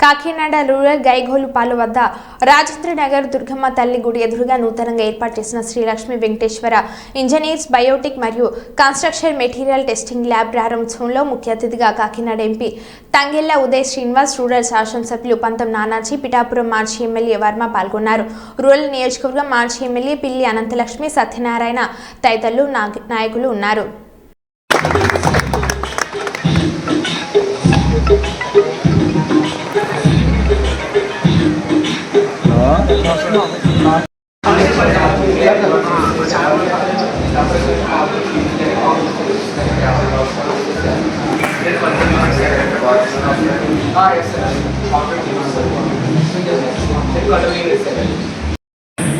Kakinada rural గైగోలుపాలు వద్ద రాజేంద్రనగర్ దుర్గమ్మ తల్లి గుడి ఎదురుగా నూతనంగా ఏర్పాటు చేసిన శ్రీలక్ష్మి వెంకటేశ్వర ఇంజనీర్స్ బయోటిక్ మరియు కన్స్ట్రక్షన్ మెటీరియల్ టెస్టింగ్ ల్యాబ్ ప్రారంభోత్సవంలో ముఖ్య అతిథిగా కాకినాడ ఎంపీ తంగెళ్ళ ఉదయ్ శ్రీనివాస్ రూరల్ శాసనసభ్యులు పంతం నానాజీ పిఠాపురం మార్చి ఎమ్మెల్యే వర్మ పాల్గొన్నారు. రూరల్ నియోజకవర్గం మార్చి ఎమ్మెల్యే పిల్లి అనంతలక్ష్మి సత్యనారాయణ తదితరులు నాయకులు ఉన్నారు.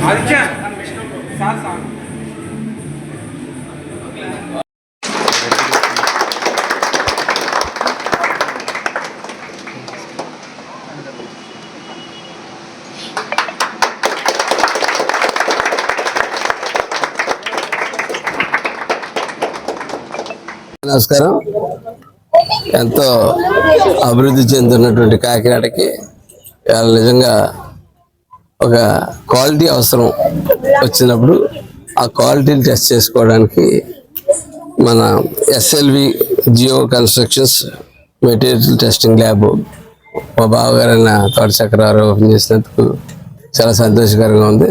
Aditya sir sir. నమస్కారం. ఎంతో అభివృద్ధి చెందుతున్నటువంటి కాకినాడకి వాళ్ళ నిజంగా ఒక క్వాలిటీ అవసరం వచ్చినప్పుడు ఆ క్వాలిటీని టెస్ట్ చేసుకోవడానికి మన SLV geo constructions material testing lab మా బావగారైన తోట చక్రవారు ఓపెన్ చేసినందుకు చాలా సంతోషకరంగా ఉంది.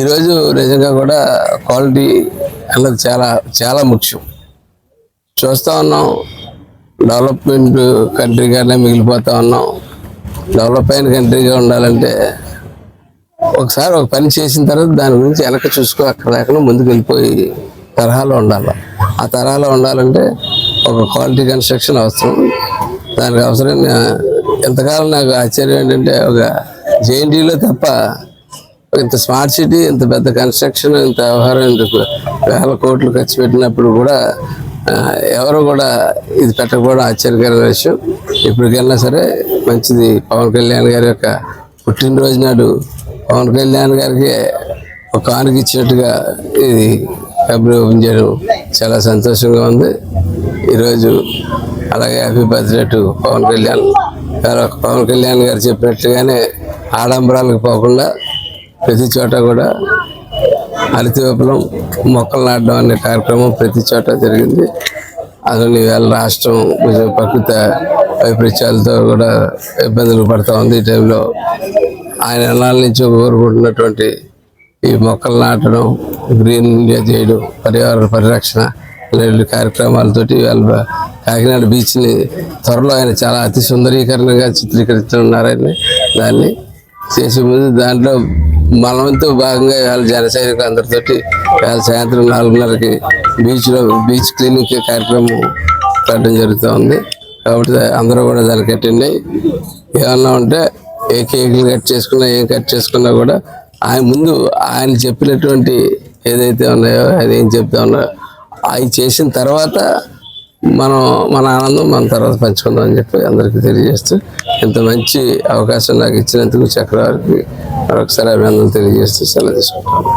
ఈరోజు నిజంగా కూడా క్వాలిటీ అన్నది చాలా చాలా ముఖ్యం. చూస్తూ ఉన్నాం. డెవలప్మెంట్ కంట్రీగానే మిగిలిపోతూ ఉన్నాం. డెవలప్ అయిన కంట్రీగా ఉండాలంటే ఒకసారి ఒక పని చేసిన తర్వాత దాని గురించి వెనక చూసుకో అక్కడ లేకుండా ముందుకు వెళ్ళిపోయి తరహాలో ఉండాలి. ఆ తరహాలో ఉండాలంటే ఒక క్వాలిటీ కన్స్ట్రక్షన్ అవసరం. దానికి అవసరమైన ఎంతకాలం నాకు ఆశ్చర్యం ఏంటంటే ఒక జేఎన్టీలో తప్ప ఇంత స్మార్ట్ సిటీ ఇంత పెద్ద కన్స్ట్రక్షన్ ఇంత వ్యవహారం ఇంత వేల కోట్లు ఖర్చు పెట్టినప్పుడు కూడా ఎవరు కూడా ఇది పెట్టకపోవడం ఆశ్చర్యకరమైన విషయం. ఇప్పటికైనా సరే మంచిది. పవన్ కళ్యాణ్ గారి యొక్క పుట్టినరోజు నాడు పవన్ కళ్యాణ్ గారికి ఒక కానుక ఇచ్చినట్టుగా ఇది కంపెనీ ఓపెన్ చేయడం చాలా సంతోషంగా ఉంది. ఈరోజు అలాగే happy birthday to Pawan Kalyan గారు. పవన్ కళ్యాణ్ గారు చెప్పినట్టుగానే ఆడంబరాలకు పోకుండా ప్రతి చోట కూడా హరిత విప్లవం మొక్కలు నాటడం అనే కార్యక్రమం ప్రతి చోట జరిగింది. అందులో ఇవాళ రాష్ట్రం కొంచెం ప్రకృతి వైపరీత్యాలతో కూడా ఇబ్బందులు పడుతూ ఉంది ఈ టైంలో ఆయన ఎన్నాళ్ళ నుంచి కోరుకుంటున్నటువంటి ఈ మొక్కలు నాటడం గ్రీన్ ఇండియా చేయడం పర్యావరణ పరిరక్షణ ఇలాంటి కార్యక్రమాలతోటి ఇవాళ కాకినాడ బీచ్ని త్వరలో ఆయన చాలా అతి సుందరీకరణగా చిత్రీకరిస్తున్నారని దాన్ని. చేసే ముందు దాంట్లో మనవంతు భాగంగా వాళ్ళ జన సైనికులు అందరితోటి ఇవాళ సాయంత్రం నాలుగున్నరకి బీచ్లో బీచ్ క్లీనింగ్ కార్యక్రమం పెట్టడం జరుగుతూ ఉంది. కాబట్టి అందరూ కూడా దానికి అటెండ్ అయ్యి ఏమన్నా ఉంటే ఏ కేకులు కట్ చేసుకున్నా ఏం కట్ చేసుకున్నా కూడా ఆయన ముందు ఆయన చెప్పినటువంటి ఏదైతే ఉన్నాయో అది ఏం చెప్తా ఉన్నాయో అవి చేసిన తర్వాత మనం మన ఆనందం మన తర్వాత పంచుకుందాం అని చెప్పి అందరికీ తెలియజేస్తూ ఇంత మంచి అవకాశం నాకు ఇచ్చినందుకు చక్రవర్తికి మరొకసారి అభినందనలు తెలియజేస్తూ సెలవు తీసుకుంటాను